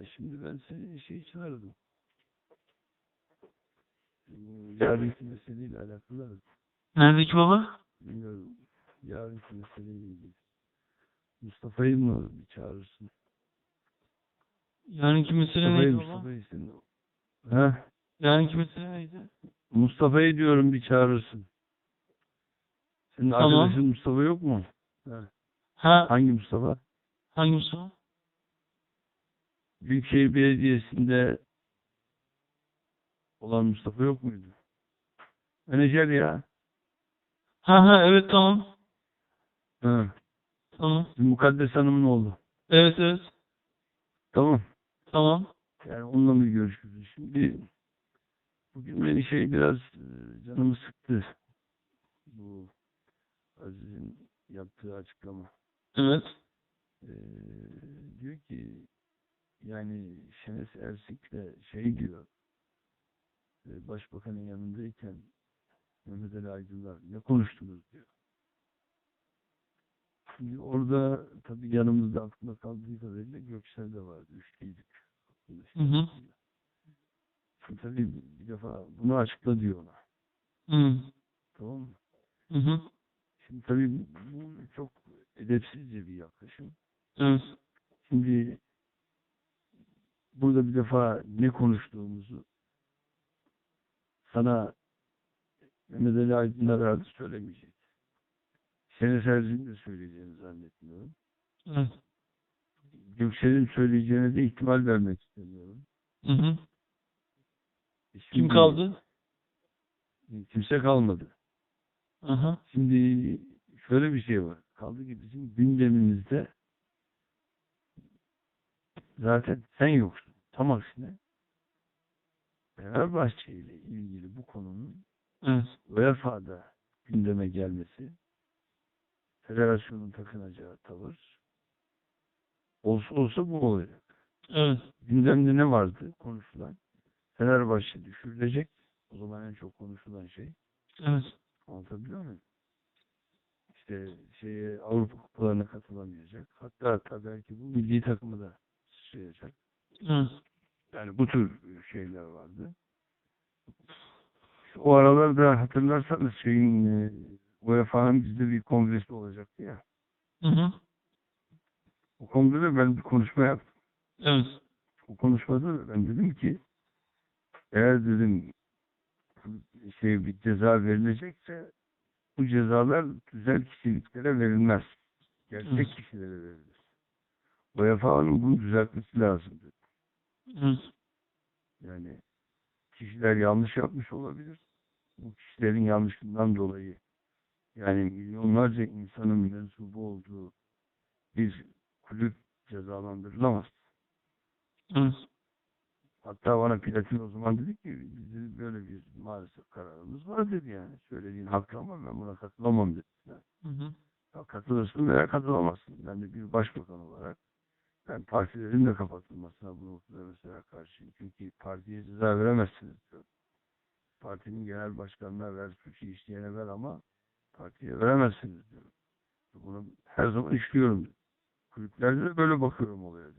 Ya şimdi ben seni şey çağırdım. Bu yarınki meseleyle alakalı Neredeki baba? bilmiyorum. Yarınki meseleyle ilgili. Mustafa'yı mı bir çağırırsın? Yarınki mesele neydi baba? Mustafa'yı seni. Ha? Yarınki mesele neydi? Mustafa'yı diyorum bir çağırırsın. Senin Tamam. arkadaşın Mustafa yok mu? Ha. Ha, Hangi Mustafa? hangi Mustafa? Büyükşehir Belediyesi'nde olan Mustafa yok muydu? Menajer ya. Ha ha evet tamam. Ha. Tamam. Mukaddes Hanım'ın oğlu. Evet evet. Tamam. Tamam. Yani onunla mı görüşürüz? Şimdi bugün beni şey biraz e, canımı sıktı. Bu Aziz'in yaptığı açıklama. Evet. Ee, diyor ki yani Şenes Ersik'le şey diyor e, başbakanın yanındayken Mehmet Ali Aydınlar ne konuştunuz diyor. Şimdi orada tabii yanımızda aklımda kaldığı kadarıyla Göksel de vardı. Üçlüydük. Hı hı. Şimdi tabii bir defa bunu açıkla diyor ona. Hı. Tamam mı? Hı hı. Şimdi tabii bu çok edepsizce bir yaklaşım. Evet. Şimdi burada bir defa ne konuştuğumuzu sana Mehmet Ali Aydınlar herhalde söylemeyecek. Şenes Erzin'in de söyleyeceğini zannetmiyorum. Evet. Göksel'in söyleyeceğine de ihtimal vermek istemiyorum. Hı hı. E Kim şimdi- kaldı? Kimse kalmadı. Aha. Şimdi şöyle bir şey var. Kaldı ki bizim gündemimizde zaten sen yoksun. Tam aksine Fenerbahçe ile ilgili bu konunun Evet. UEFA'da gündeme gelmesi, federasyonun takınacağı tavır olsa olsa bu olacak. Evet. Gündemde ne vardı konuşulan? Fenerbahçe düşürülecek. O zaman en çok konuşulan şey. Evet. Anlatabiliyor muyum? İşte şeye Avrupa kupalarına katılamayacak. Hatta hatta belki bu milli takımı da sıçrayacak. Evet. Yani bu tür şeyler vardı. O aralarda hatırlarsanız şeyin e, UEFA'nın bizde bir kongresi olacaktı ya. Hı hı. O kongrede ben bir konuşma yaptım. Evet. O konuşmada da ben dedim ki eğer dedim şey bir ceza verilecekse bu cezalar güzel kişiliklere verilmez. Gerçek Evet. kişilere verilir. UEFA'nın bunu düzeltmesi lazım dedi. Yani kişiler yanlış yapmış olabilir. Bu kişilerin yanlışından dolayı yani milyonlarca insanın mensubu olduğu bir kulüp cezalandırılamaz. Evet. Hatta bana Platin o zaman dedi ki bizim böyle bir maalesef kararımız var dedi yani. Söylediğin haklı ama ben buna katılamam dedi. Yani, Hı hı. ya katılırsın veya katılamazsın. Ben de bir başbakan olarak ben partilerin de kapatılmasına bu noktada mesela karşıyım. Çünkü partiye ceza veremezsiniz diyor. Partinin genel başkanına ver, suçu işleyene ver ama partiye veremezsiniz diyor. Bunu her zaman işliyorum. Kulüplerde de böyle bakıyorum diyor.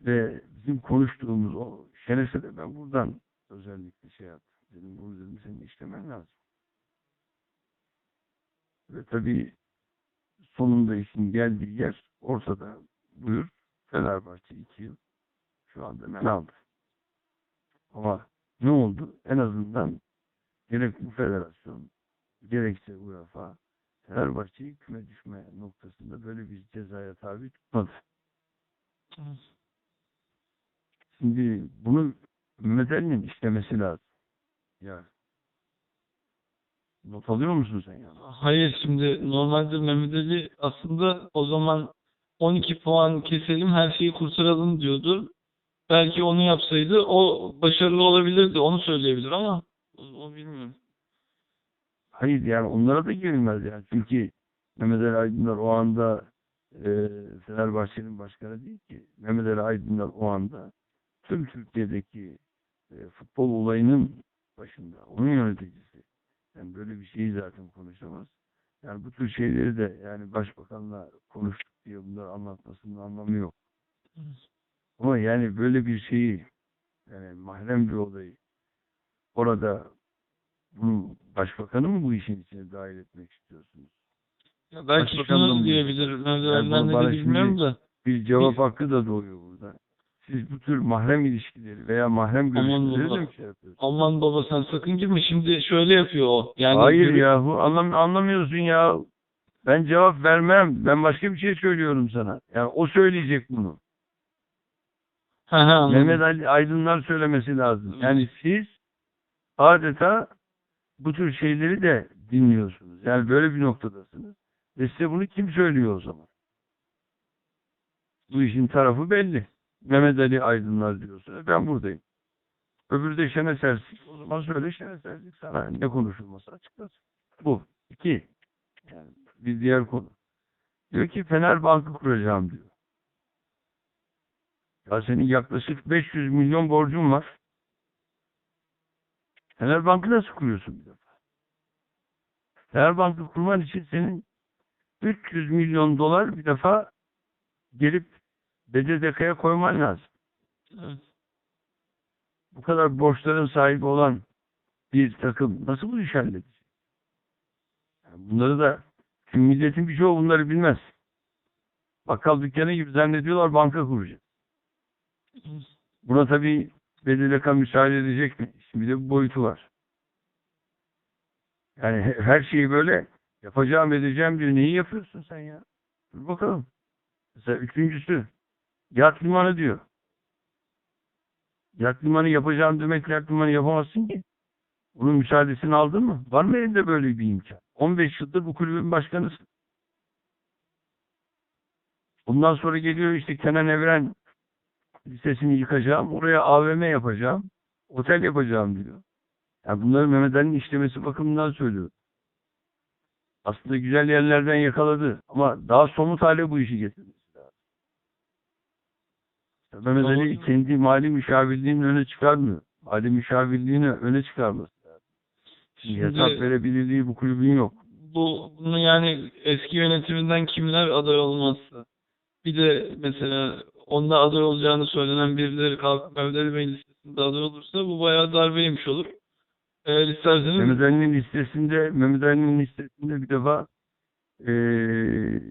Ve bizim konuştuğumuz o Şenes'e de ben buradan özellikle şey yaptım. Dedim bunu dedim senin işlemen lazım. Ve tabii sonunda işin geldiği yer ortada. Buyur Fenerbahçe iki yıl şu anda men aldı. Ama ne oldu? En azından gerek bu federasyon gerekse UEFA Fenerbahçe'yi küme düşme noktasında böyle bir cezaya tabi tutmadı. Şimdi bunu Mehmet Ali'nin işlemesi lazım. Ya. Not alıyor musun sen ya? Hayır şimdi normalde Mehmet Ali aslında o zaman 12 puan keselim her şeyi kurtaralım diyordu. Belki onu yapsaydı o başarılı olabilirdi. Onu söyleyebilir ama o, o bilmiyorum. Hayır yani onlara da girilmez yani. Çünkü Mehmet Ali Aydınlar o anda e, Fenerbahçe'nin başkanı değil ki. Mehmet Ali Aydınlar o anda tüm Türkiye'deki e, futbol olayının başında. Onun yöneticisi. Yani böyle bir şeyi zaten konuşamaz. Yani bu tür şeyleri de yani başbakanla konuştuk diye bunları anlatmasının anlamı yok. Ama yani böyle bir şeyi yani mahrem bir olayı orada bunu başbakanı mı bu işin içine dahil etmek istiyorsunuz? Ya belki şunu diyebilir. Yani bana de bilmiyorum da. Bir cevap hakkı da doğuyor burada. Siz bu tür mahrem ilişkileri veya mahrem görüşmeleri de mi şey yapıyorsunuz? Aman baba sen sakın girme. Şimdi şöyle yapıyor o. Yani Hayır yürü- yahu anlam anlamıyorsun ya. Ben cevap vermem. Ben başka bir şey söylüyorum sana. Yani o söyleyecek bunu. Mehmet Ali Aydınlar söylemesi lazım. Yani siz adeta bu tür şeyleri de dinliyorsunuz. Yani böyle bir noktadasınız. Ve size bunu kim söylüyor o zaman? Bu işin tarafı belli. Mehmet Ali Aydınlar diyorsa ben buradayım. Öbürü de Şenes Ersik. O zaman söyle Şenes Ersik sana ne konuşulması açıklasın. Bu. İki. Yani bir diğer konu. Diyor ki Fener Bankı kuracağım diyor. Ya senin yaklaşık 500 milyon borcun var. Fener Bankı nasıl kuruyorsun bir defa? Fener Bankı kurman için senin 300 milyon dolar bir defa gelip BDDK'ya koyman lazım. Evet. Bu kadar borçların sahibi olan bir takım nasıl bu işi halledecek? Yani bunları da çünkü milletin birçoğu bunları bilmez. Bakkal dükkanı gibi zannediyorlar banka kuracak. Buna tabii BDDK müsaade edecek mi? Şimdi de bir boyutu var. Yani he- her şeyi böyle yapacağım edeceğim diyor. Neyi yapıyorsun sen ya? Dur bakalım. Mesela üçüncüsü yat limanı diyor. Yat limanı yapacağım demekle yat limanı yapamazsın ki. Bunun müsaadesini aldın mı? Var mı elinde böyle bir imkan? 15 yıldır bu kulübün başkanısın. Bundan sonra geliyor işte Kenan Evren Lisesini yıkacağım, oraya AVM yapacağım, otel yapacağım diyor. Yani bunları Mehmet Ali'nin işlemesi bakımından söylüyor. Aslında güzel yerlerden yakaladı ama daha somut hale bu işi getirmesi lazım. İşte Mehmet Ali kendi mali müşavirliğini öne çıkarmıyor. Mali müşavirliğini öne çıkarması lazım. Şimdi hesap verebilirliği bu kulübün yok. bu bunu yani eski yönetiminden kimler aday olmazsa bir de mesela onda aday olacağını söylenen birileri kalkıp Ali Bey listesinde aday olursa bu bayağı darbe yemiş olur. Eğer isterseniz Mehmet Ali'nin listesinde Mehmet Ali'nin listesinde bir defa eee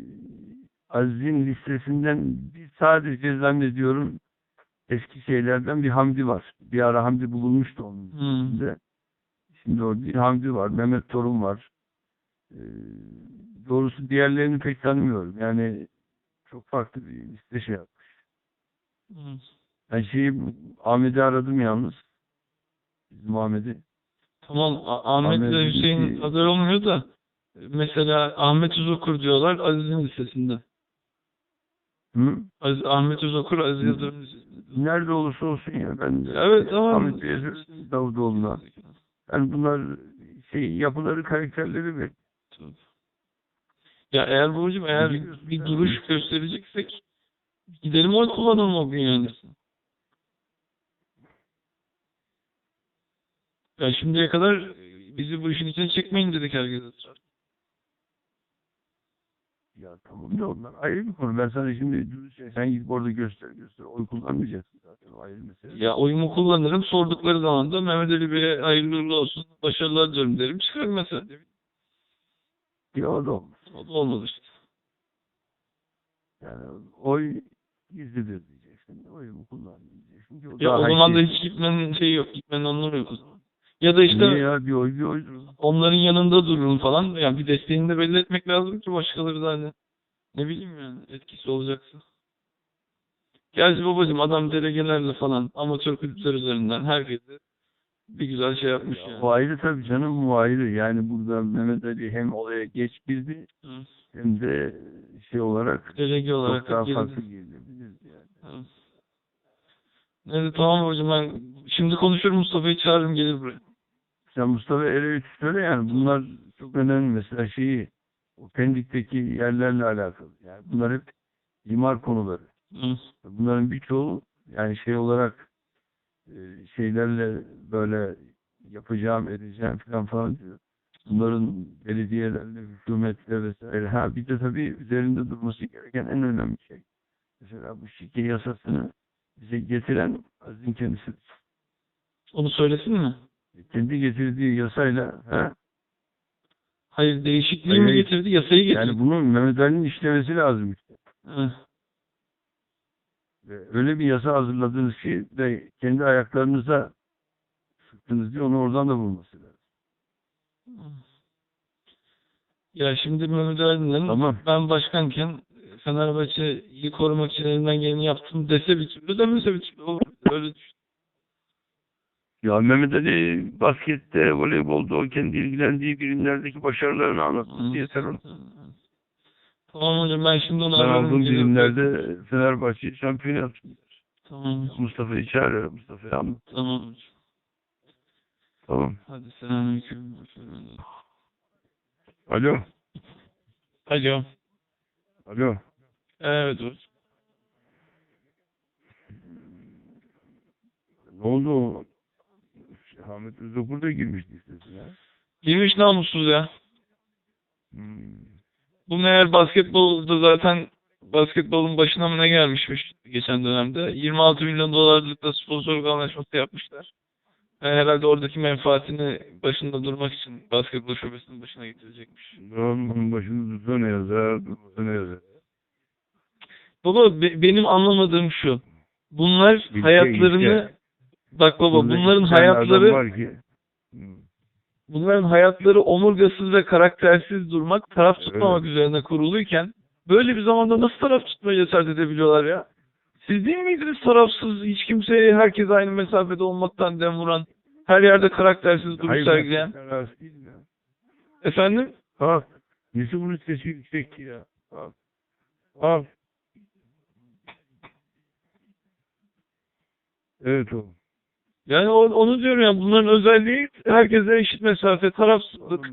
Aziz'in listesinden bir sadece zannediyorum eski şeylerden bir Hamdi var. Bir ara Hamdi bulunmuştu onun Hmm. listesinde. Şimdi bir Hamdi var. Mehmet Torun var. Eee, doğrusu diğerlerini pek tanımıyorum. Yani çok farklı bir liste şey yapmış. Hmm. Ben şeyi Ahmet'i aradım yalnız. Bizim Ahmet'i. Tamam Ahmet ile Hüseyin aday olmuyor da mesela Ahmet Uzokur diyorlar Aziz'in listesinde. Hı? Aziz, Ahmet Uzokur Aziz Hı. Yıldırım. Nerede olursa olsun ya ben Evet tamam. Ahmet Davutoğlu'na. Yani bunlar şey yapıları karakterleri ve Ya eğer Burcu'm eğer Biliyorsun bir sen. duruş göstereceksek gidelim oy kullanalım o gün yani. Ya şimdiye kadar bizi bu işin içine çekmeyin dedik herkese. ya tamam da onlar ayrı bir konu. Ben sana şimdi dürüstçe sen gidip orada göster göster. Oy kullanmayacaksın mesele. Ya oyumu kullanırım sordukları zaman da Mehmet Ali Bey'e hayırlı olsun başarılar dilerim derim çıkarım mesela. Ya o da olmaz. O da olmadı işte. Yani oy gizlidir diyeceksin. Oyumu kullanmayayım diyeceksin ki o Ya o zaman da hiç gitmenin şeyi yok. Gitmenin anlamı yok o zaman. Ya da işte Niye ya bir oy bir oydur. onların yanında dururum falan. Yani bir desteğini de belli etmek lazım ki başkaları da hani ne bileyim yani etkisi olacaksa. Gerçi babacığım adam delegelerle falan amatör kulüpler üzerinden herkese bir güzel şey yapmış Ya, yani. O ayrı tabii canım bu ayrı. Yani burada Mehmet Ali hem olaya geç girdi Hı. hem de şey olarak Delege olarak çok daha girdi. farklı girilebilirdi yani. Hı. Neyse tamam babacığım ben şimdi konuşur Mustafa'yı çağırırım gelir buraya. Sen Mustafa Ereği söyle yani bunlar çok önemli. Mesela şeyi o Pendik'teki yerlerle alakalı. Yani bunlar hep imar konuları. Hı. Bunların birçoğu yani şey olarak e, şeylerle böyle yapacağım edeceğim falan falan diyor. Bunların belediyelerle, hükümetle vesaire. Ha bir de tabii üzerinde durması gereken en önemli şey. Mesela bu şike yasasını bize getiren Aziz'in kendisidir. Onu söylesin mi? Kendi getirdiği yasayla he, Hayır değişikliği Hayır, mi getirdi, yasayı getirdi. yani bunun Mehmet Ali'nin işlemesi lazım işte. Evet. Ve öyle bir yasa hazırladınız ki ve kendi ayaklarınıza sıktınız diye onu oradan da bulması lazım. Ya şimdi Mehmet Ali'nin Tamam. ben başkanken Fenerbahçe'yi korumak için elimden geleni yaptım dese bir türlü demese bir türlü olur. Öyle düşün. Ya Mehmet Ali baskette, voleybolda o kendi ilgilendiği birimlerdeki başarılarını anlatması yeter ona. Tamam hocam ben şimdi onu Ben ararım. aldığım Geliyor. birimlerde Fenerbahçe'yi şampiyon yaptım. Tamam, Mustafa'yı çağırıyorum. Mustafa'yı anlat. tamam. Tamam. Hadi selamünaleyküm. Alo. Alo. Alo. Evet hocam. Ne oldu? Ahmet Özokur da girmişti istesine. Girmiş namussuz ya. Hmm. Bu meğer basketbolda zaten basketbolun başına mı ne gelmişmiş geçen dönemde. 26 milyon dolarlık da sponsorluk anlaşması yapmışlar. Yani herhalde oradaki menfaatini başında durmak için basketbol şubesinin başına getirecekmiş. Onun başını tutsa ne yazar, ne yazar. Baba be- benim anlamadığım şu. Bunlar İlke, hayatlarını ilke. bak baba Burada bunların hayatları var ki. Bunların hayatları omurgasız ve karaktersiz durmak, taraf tutmamak Evet. üzerine kuruluyken böyle bir zamanda nasıl taraf tutmaya cesaret edebiliyorlar ya? Siz değil miydiniz tarafsız, hiç kimseye herkes aynı mesafede olmaktan dem vuran, her yerde karaktersiz duruş Hayır, sergileyen? ya. Efendim? Nesi bunun sesi yüksek ya? Al. Al. Evet oğlum. Yani onu diyorum ya bunların özelliği herkese eşit mesafe, tarafsızlık.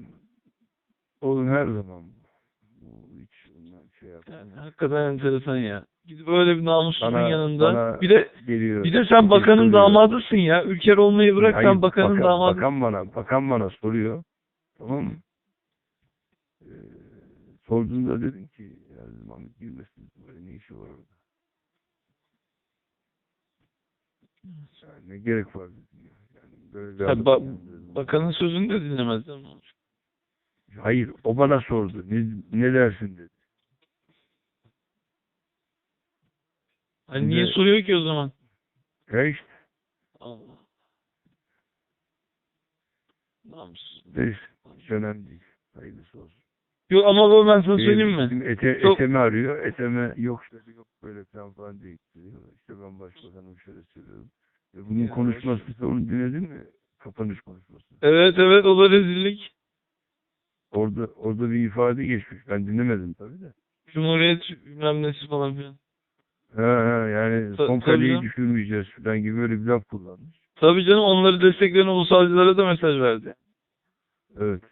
Oğlum, her zaman hiç şey yap. Yani hakikaten enteresan ya. Gidip öyle bir namussuzun Bana- yanında. bana bir de Geliyor. bir de sen bakanın soruyor. damadısın ya. Ülker olmayı bırak Hayır, sen bakanın bakan, damadı. Bakan bana, bakan bana soruyor. Tamam mı? Ee, sorduğunda dedim ki ya dedim Ahmet girmesin böyle ne işi var orada? Yani ne gerek var. Yani böyle adam ba- dedim. Bakanın sözünü de dinlemez değil mi? Hayır o bana sordu. Ne, ne dersin dedi. Hani niye soruyor ki o zaman? Ya işte Allah. Namussuz. neyse, önemli değil. Hayırlısı olsun. Yok ama baba ben sana söyleyeyim mi? bizim Ete, Çok- Etemi arıyor. Eteme yok şöyle yok böyle falan falan diyor. İşte ben başbakanım şöyle söylüyorum. E bunun Ya, konuşması onu dinledin mi? Kapanış konuşması. Evet evet o da rezillik. Orada orada bir ifade geçmiş. Ben dinlemedim tabii de. Cumhuriyet bilmem nesi falan filan. Ha, ha, yani Ta- son tabii kaleyi canım. düşürmeyeceğiz falan gibi böyle bir laf kullanmış. Tabii canım onları destekleyen ulusalcılara da mesaj verdi. Evet.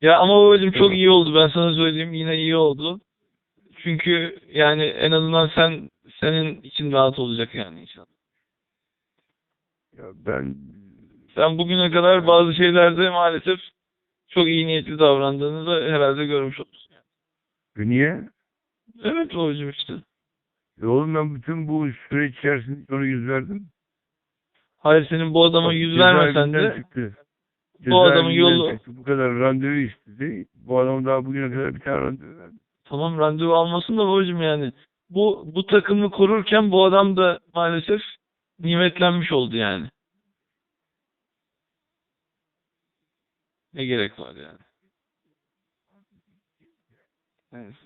Ya ama babacığım çok Evet. iyi oldu. Ben sana söyleyeyim yine iyi oldu. Çünkü yani en azından sen senin için rahat olacak yani inşallah. Ya ben Sen bugüne kadar bazı şeylerde maalesef çok iyi niyetli davrandığını da herhalde görmüş olursun. E niye? Evet babacığım işte. E oğlum ben bütün bu süreç içerisinde ona yüz verdim. Hayır senin bu adama yüz vermesen de çıktı. Bu adamın yolu- çıktı. Bu kadar randevu istedi. Bu adam daha bugüne kadar bir tane randevu verdi. tamam randevu almasın da babacığım yani. Bu bu takımı korurken bu adam da maalesef nimetlenmiş oldu yani. Ne gerek var yani. Neyse.